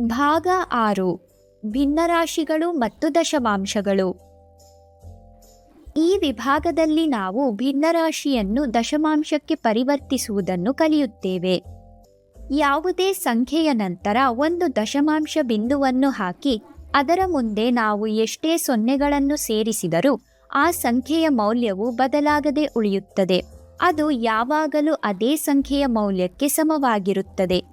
ಭಾಗ ಆರು, ಭಿನ್ನರಾಶಿಗಳು ಮತ್ತು ದಶಮಾಂಶಗಳು. ಈ ವಿಭಾಗದಲ್ಲಿ ನಾವು ಭಿನ್ನರಾಶಿಯನ್ನು ದಶಮಾಂಶಕ್ಕೆ ಪರಿವರ್ತಿಸುವುದನ್ನು ಕಲಿಯುತ್ತೇವೆ. ಯಾವುದೇ ಸಂಖ್ಯೆಯ ನಂತರ ಒಂದು ದಶಮಾಂಶ ಬಿಂದುವನ್ನು ಹಾಕಿ, ಅದರ ಮುಂದೆ ನಾವು ಎಷ್ಟೇ ಸೊನ್ನೆಗಳನ್ನು ಸೇರಿಸಿದರೂ ಆ ಸಂಖ್ಯೆಯ ಮೌಲ್ಯವು ಬದಲಾಗದೆ ಉಳಿಯುತ್ತದೆ. ಅದು ಯಾವಾಗಲೂ ಅದೇ ಸಂಖ್ಯೆಯ ಮೌಲ್ಯಕ್ಕೆ ಸಮವಾಗಿರುತ್ತದೆ.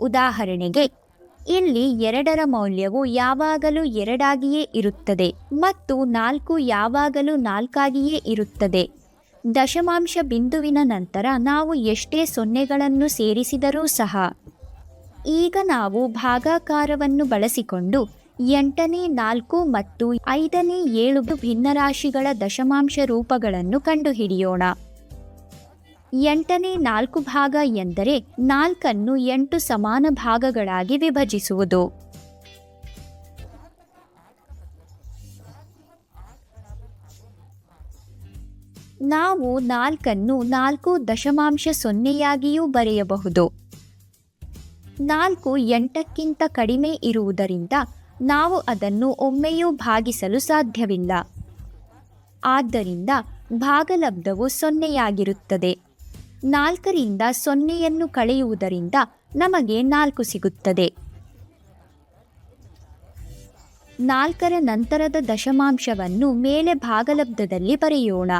ಉದಾಹರಣೆಗೆ ಇಲ್ಲಿ ಎರಡರ ಮೌಲ್ಯವು ಯಾವಾಗಲೂ ಎರಡಾಗಿಯೇ ಇರುತ್ತದೆ ಮತ್ತು ನಾಲ್ಕು ಯಾವಾಗಲೂ ನಾಲ್ಕಾಗಿಯೇ ಇರುತ್ತದೆ. ದಶಮಾಂಶ ಬಿಂದುವಿನ ನಂತರ ನಾವು ಎಷ್ಟೇ ಸೊನ್ನೆಗಳನ್ನು ಸೇರಿಸಿದರೂ ಸಹ, ಈಗ ನಾವು ಭಾಗಾಕಾರವನ್ನು ಬಳಸಿಕೊಂಡು ಎಂಟನೇ, ನಾಲ್ಕು ಮತ್ತು ಐದನೇ ಏಳು ಭಿನ್ನರಾಶಿಗಳ ದಶಮಾಂಶ ರೂಪಗಳನ್ನು ಕಂಡುಹಿಡಿಯೋಣ. ಎಂಟನೇ ನಾಲ್ಕು ಭಾಗ ಎಂದರೆ ನಾಲ್ಕನ್ನು ಎಂಟು ಸಮಾನ ಭಾಗಗಳಾಗಿ ವಿಭಜಿಸುವುದು. ನಾವು ನಾಲ್ಕನ್ನು ನಾಲ್ಕು ದಶಮಾಂಶ ಸೊನ್ನೆಯಾಗಿಯೂ ಬರೆಯಬಹುದು. ನಾಲ್ಕು ಎಂಟಕ್ಕಿಂತ ಕಡಿಮೆ ಇರುವುದರಿಂದ ನಾವು ಅದನ್ನು ಒಮ್ಮೆಯೂ ಭಾಗಿಸಲು ಸಾಧ್ಯವಿಲ್ಲ. ಆದ್ದರಿಂದ ಭಾಗಲಬ್ಧವು ಸೊನ್ನೆಯಾಗಿರುತ್ತದೆ. ನಾಲ್ಕರಿಂದ ಸೊನ್ನೆಯನ್ನು ಕಳೆಯುವುದರಿಂದ ನಮಗೆ ನಾಲ್ಕು ಸಿಗುತ್ತದೆ. ನಾಲ್ಕರ ನಂತರದ ದಶಮಾಂಶವನ್ನು ಮೇಲೆ ಭಾಗಲಬ್ಧದಲ್ಲಿ ಬರೆಯೋಣ.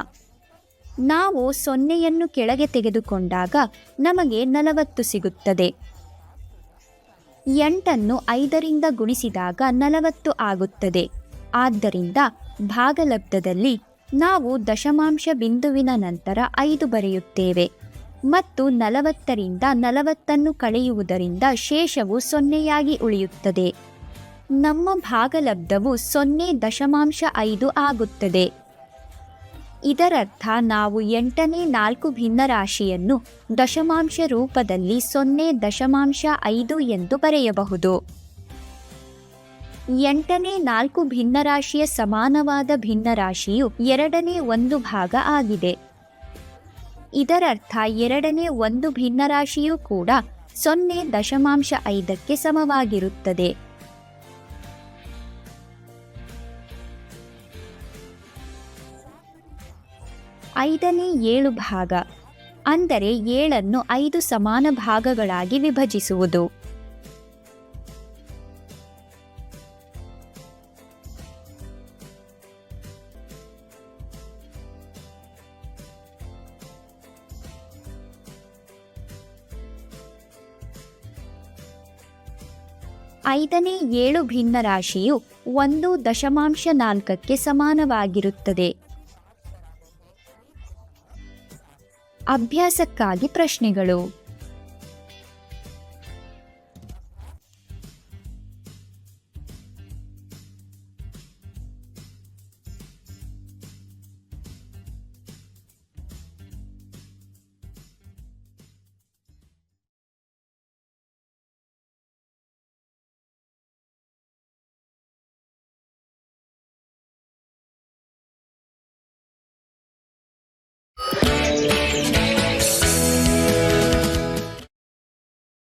ನಾವು ಸೊನ್ನೆಯನ್ನು ಕೆಳಗೆ ತೆಗೆದುಕೊಂಡಾಗ ನಮಗೆ ನಲವತ್ತು ಸಿಗುತ್ತದೆ. ಎಂಟನ್ನು ಐದರಿಂದ ಗುಣಿಸಿದಾಗ ನಲವತ್ತು ಆಗುತ್ತದೆ. ಆದ್ದರಿಂದ ಭಾಗಲಬ್ಧದಲ್ಲಿ ನಾವು ದಶಮಾಂಶ ಬಿಂದುವಿನ ನಂತರ ಐದು ಬರೆಯುತ್ತೇವೆ. ಮತ್ತು ನಲವತ್ತರಿಂದ ನಲವತ್ತನ್ನು ಕಳೆಯುವುದರಿಂದ ಶೇಷವು ಸೊನ್ನೆಯಾಗಿ ಉಳಿಯುತ್ತದೆ. ನಮ್ಮ ಭಾಗಲಬ್ಧವು ಸೊನ್ನೆ ದಶಮಾಂಶ ಐದು ಆಗುತ್ತದೆ. ಇದರರ್ಥ ನಾವು ಎಂಟನೇ ನಾಲ್ಕು ಭಿನ್ನರಾಶಿಯನ್ನು ದಶಮಾಂಶ ರೂಪದಲ್ಲಿ ಸೊನ್ನೆ ದಶಮಾಂಶ ಐದು ಎಂದು ಬರೆಯಬಹುದು. ಎಂಟನೇ ನಾಲ್ಕು ಭಿನ್ನರಾಶಿಯ ಸಮಾನವಾದ ಭಿನ್ನರಾಶಿಯು ಎರಡನೇ ಒಂದು ಭಾಗ ಆಗಿದೆ. ಇದರರ್ಥ ಎರಡನೇ ಒಂದು ಭಿನ್ನರಾಶಿಯೂ ಕೂಡ ಸೊನ್ನೆ ದಶಮಾಂಶ ಐದಕ್ಕೆ ಸಮವಾಗಿರುತ್ತದೆ. ಐದನೇ ಏಳು ಭಾಗ. ಅಂದರೆ ಏಳನ್ನು ಐದು ಸಮಾನ ಭಾಗಗಳಾಗಿ ವಿಭಜಿಸುವುದು. ಐದನೇ ಏಳು ಭಿನ್ನ ರಾಶಿಯು ಒಂದು ದಶಮಾಂಶ ನಾಲ್ಕಕ್ಕೆ ಸಮಾನವಾಗಿರುತ್ತದೆ. ಅಭ್ಯಾಸಕ್ಕಾಗಿ ಪ್ರಶ್ನೆಗಳು.